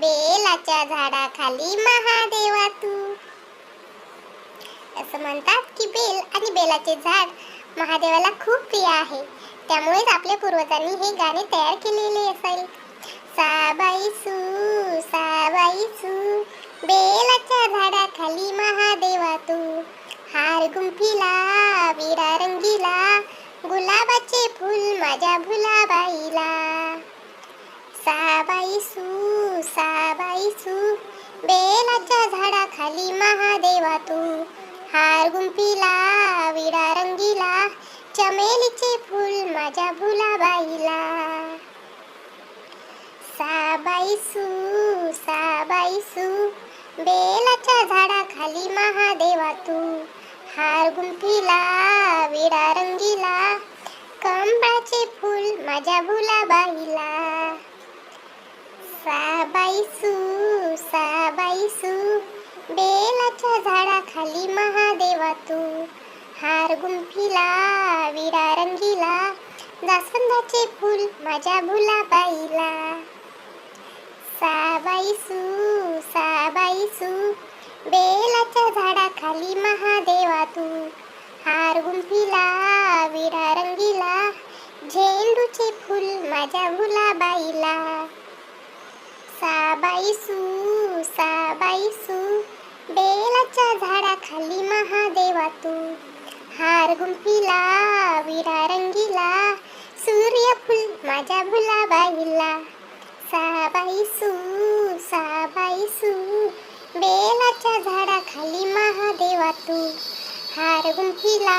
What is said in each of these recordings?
बेलाच्या झाडाखाली महादेवा तू असं म्हणतात की बेल आणि बेलाचे झाड महादेवाला खूप प्रिय आहे. त्यामुळेच आपल्या पूर्वजांनी हे गाणे तयार केलेले असेल. साबाई सू साबाई सू बेलाच्या झाडाखाली महादेवा तू हार गुंफिला विरा रंगीला गुलाबाचे फूल माझ्या भुलाबाईला. साबाई सू तू. हार गुंफिला विडा रंगीला चमेलीचे फूल माझ्या भुलाबाईला. साबाईसू साबाईसू बेलाच्या झाडाखाली महादेवा तू. हार गुंफिला विडा रंगीला कंबाचे फूल माझ्या भुलाबाईला. साबाईसू साबाईसू साबाई सू बेलाच्या झाडाखाली महादेवा तू. हार गुंफिला विडा रंगीला जास्वंदाचे फूल माझ्या भुलाबाईला. साबाई साबाईसू साबाईसू बेलाच्या झाडाखाली महादेवा तू. हार गुंफिला विडा रंगीला झेंडूचे फूल माझ्या भुलाबाईला. साबाई साबाईसू साबाईसू बेलाच्या झाडाखाली महादेवा तू हार गुंफिला विरा रंगीला सूर्यफूल माझ्या भुलाबाईला. साबाई सू साबाई सू बेलाच्या झाडाखाली महादेवा तू हार गुंफिला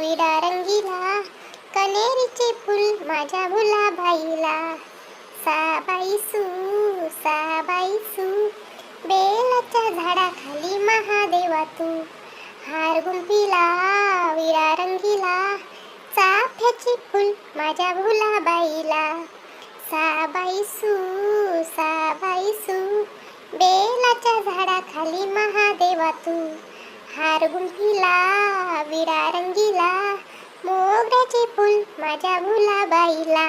विडा रंगीला कनेरीचे फुल माझ्या भुलाबाईला. साबाई सू साबाई सू तू. हार गुंफिला विरा रंगीला चाफ्याची फूल माझ्या भुलाबाईला. साबाई सू साबाई सू बेलाच्या झाडाखाली महादेवा तू. हार गुंफिला विरा रंगीला मोगऱ्याचे फूल माझ्या भुलाबाईला.